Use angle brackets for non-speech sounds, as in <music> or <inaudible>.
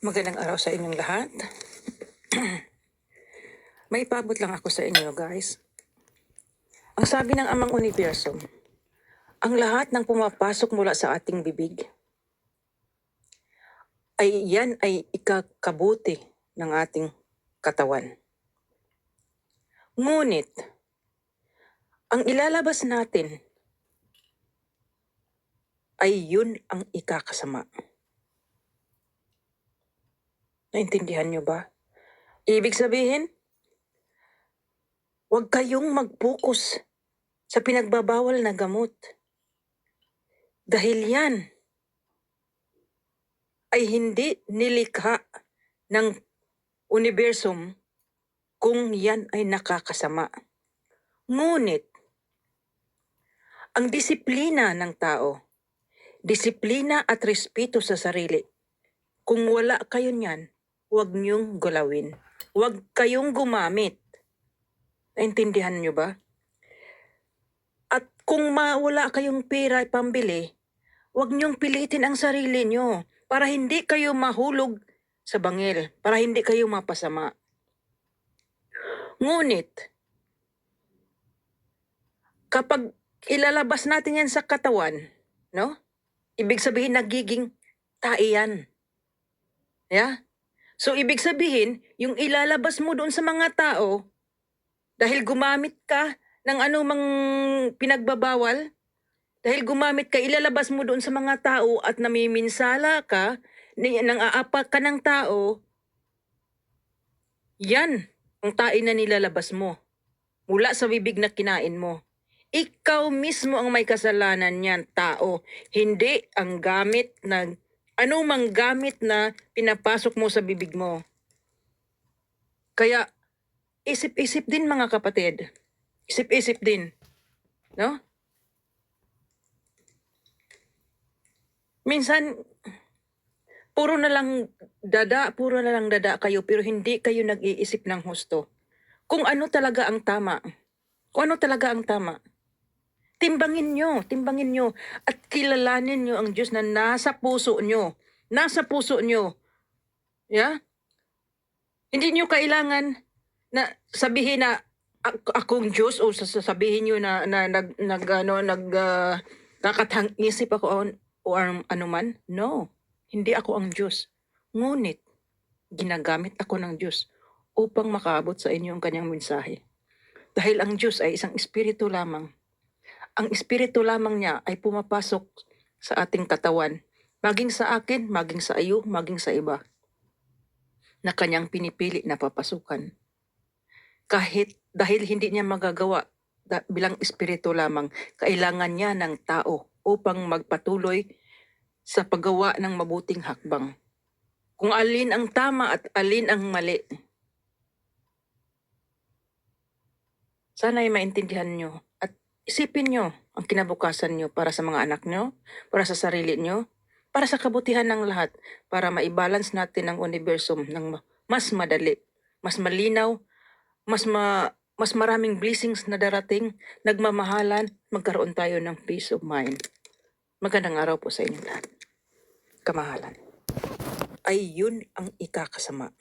Magandang araw sa inyong lahat. <clears throat> May ipabot lang ako sa inyo, guys. Ang sabi ng Amang Universo, ang lahat ng pumapasok mula sa ating bibig ay yan ay ikakabuti ng ating katawan. Ngunit, ang ilalabas natin ay yun ang ikakasama. Naintindihan nyo ba? Ibig sabihin, huwag kayong mag-focus sa pinagbabawal na gamot. Dahil yan ay hindi nilikha ng universum kung yan ay nakakasama. Ngunit, ang disiplina ng tao, disiplina at respeto sa sarili, kung wala kayo niyan, huwag niyong gulawin. Huwag kayong gumamit. Naintindihan niyo ba? At kung mawala kayong pera pambili, huwag niyong pilitin ang sarili niyo para hindi kayo mahulog sa bangil, para hindi kayo mapasama. Ngunit, kapag ilalabas natin yan sa katawan, no? Ibig sabihin nagiging taiyan. Yeah? So, ibig sabihin, yung ilalabas mo doon sa mga tao, dahil gumamit ka ng anumang pinagbabawal, dahil gumamit ka, ilalabas mo doon sa mga tao at namiminsala ka, nang aapak ka ng tao, yan ang tain na nilalabas mo. Mula sa bibig na kinain mo. Ikaw mismo ang may kasalanan niyan, tao. Hindi ang gamit na, anumang gamit na pinapasok mo sa bibig mo. Kaya, isip-isip din mga kapatid. Isip-isip din. No? Minsan, puro na lang dada, puro na lang dada kayo, pero hindi kayo nag-iisip ng husto. Kung ano talaga ang tama. Kung ano talaga ang tama. Timbangin nyo, timbangin nyo, at kilalanin nyo ang Diyos na nasa puso nyo. Nasa puso nyo. Yeah? Hindi nyo kailangan na sabihin na "Ak- akong Diyos o sasabihin nyo na, na nag, nag, ano, nag, ah, nakatang isip ako o, o an- ano man. No, hindi ako ang Diyos. Ngunit, ginagamit ako ng Diyos upang makaabot sa inyo ang kanyang mensahe. Dahil ang Diyos ay isang espiritu lamang. Ang espiritu lamang niya ay pumapasok sa ating katawan, maging sa akin, maging sa iyo, maging sa iba, na kanyang pinipili na papasukan. Kahit dahil hindi niya magagawa bilang espiritu lamang, kailangan niya ng tao upang magpatuloy sa paggawa ng mabuting hakbang. Kung alin ang tama at alin ang mali. Sana ay maintindihan nyo isipin nyo ang kinabukasan nyo para sa mga anak nyo, para sa sarili nyo, para sa kabutihan ng lahat, para maibalance natin ang universum ng ma- mas madali, mas malinaw, mas ma mas maraming blessings na darating, nagmamahalan, magkaroon tayo ng peace of mind. Magandang araw po sa inyo lahat. Kamahalan. Ay yun ang ikakasama.